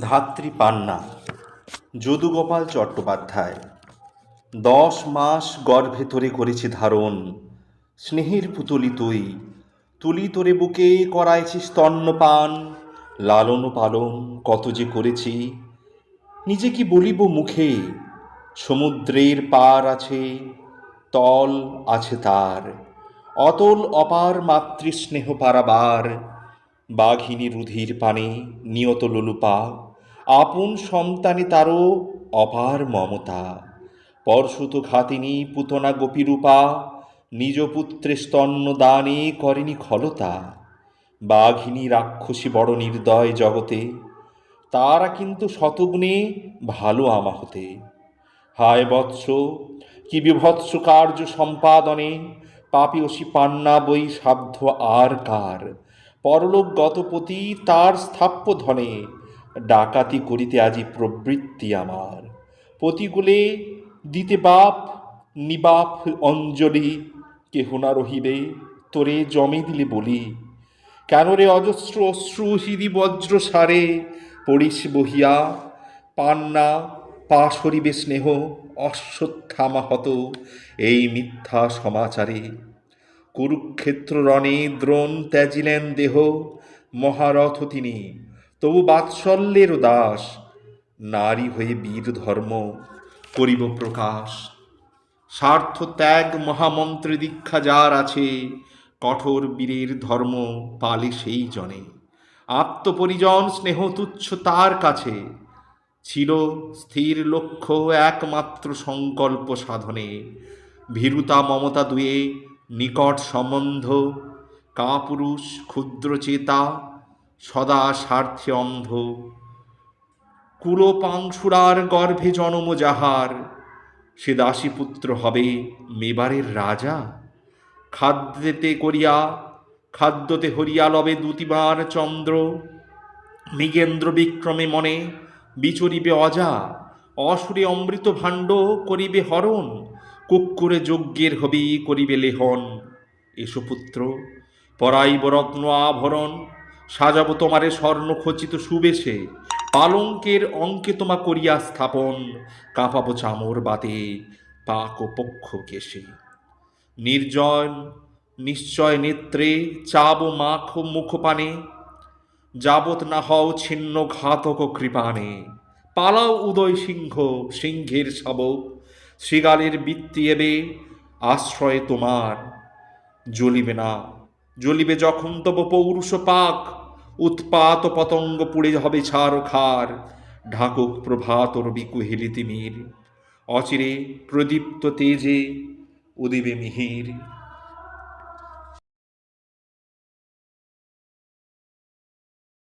ধাত্রী পান্না, যদুগোপাল চট্টোপাধ্যায়। দশ মাস গর্ভে তোরে করেছি ধারণ, স্নেহের পুতুলি তুই, তুলি তোরে বুকে করাইছি স্তন্যপান লালন পালন কত যে করেছি, নিজে কি বলিব মুখে, সমুদ্রের পার আছে, তল আছে তার, অতল অপার মাতৃস্নেহ পারাবার বাঘিনী রুধির পানে নিয়ত লোলুপা, আপন সন্তানে তারও অপার মমতা। পরশুত ঘাতিনী পুতনা গোপীরূপা, নিজ পুত্রে স্তন্য দানে করেনি খলতা। বাঘিনী রাক্ষসী বড় নির্দয় জগতে, তারা কিন্তু শতগুণে ভালো আমা হতে। হায় বৎস, কি বিভৎস কার্য সম্পাদনে পাপিয়সী পান্না বই সাধ্য আর কার। পরলোক গতপতি তার স্থাপ্য ধনে, ডাকাতি করিতে আজি প্রবৃত্তি আমার। পতিকুলে দিতে বাপ, নিবাপ অঞ্জলি, কেহ না রহিবে তোরে জমে দিলে বলি। কেন রে অজস্র অশ্রু হিরি বজ্র সারে, পড়িস বহিয়া পান্না পা সরিবে স্নেহ অশ্বত্থামা হত এই মিথ্যা সমাচারে। কুরুক্ষেত্র রণে দ্রোণ ত্যাজিলেন দেহ, মহারথ তিনি। তবু বাৎসল্যের দাস নারী হয়ে বীর ধর্ম করিব প্রকাশ। স্বার্থ ত্যাগ মহামন্ত্রে দীক্ষা যার আছে, কঠোর বীরের ধর্ম পালে সেই জনে। আত্মপরিজন স্নেহ তুচ্ছ তার কাছে, ছিল স্থির লক্ষ্য একমাত্র সংকল্প সাধনে। ভীরুতা মমতা দুয়ে নিকট সম্বন্ধ, কাপুরুষ ক্ষুদ্র চেতা সদা স্বার্থে অন্ধ। কুলোপাংশুরার গর্ভে জনম যাহার, সে দাসীপুত্র হবে মেবারের রাজা। খাদ্যেতে করিয়া, খাদ্যতে হরিয়া লবে দুতিবার চন্দ্র। মৃগেন্দ্র বিক্রমে মনে, বিচরিবে অজা। অসুরে অমৃত ভাণ্ড করিবে হরণ। কুক্কুরে যজ্ঞের হবি করিবে লেহন। এসো পুত্র, পরাইব রত্ন আভরণ, সাজাবো তোমারে স্বর্ণ খচিত সুবেশে, পালঙ্কের অঙ্কে তোমা করিয়া স্থাপন, কাঁপাবো চামর বাতে, পাক পক্ষ কেশে। নির্জন নিশ্চয় নেত্রে চাব মাখ মুখপানে যাবত না হও ছিন্ন ঘাতক কৃপানে, পালাও উদয় সিংহ সিংহের শাবক শৃগালের বৃত্তি এবে, আশ্রয় তোমার। জ্বলিবে না, জ্বলিবে যখন তব পৌরুষ পাক, উৎপাত পতঙ্গ পুড়ে হবে ছাড় খার, ঢাকুক প্রভাত রবি কুহেলি তিমির। অচিরে প্রদীপ্ত তেজে উদিবে মিহির।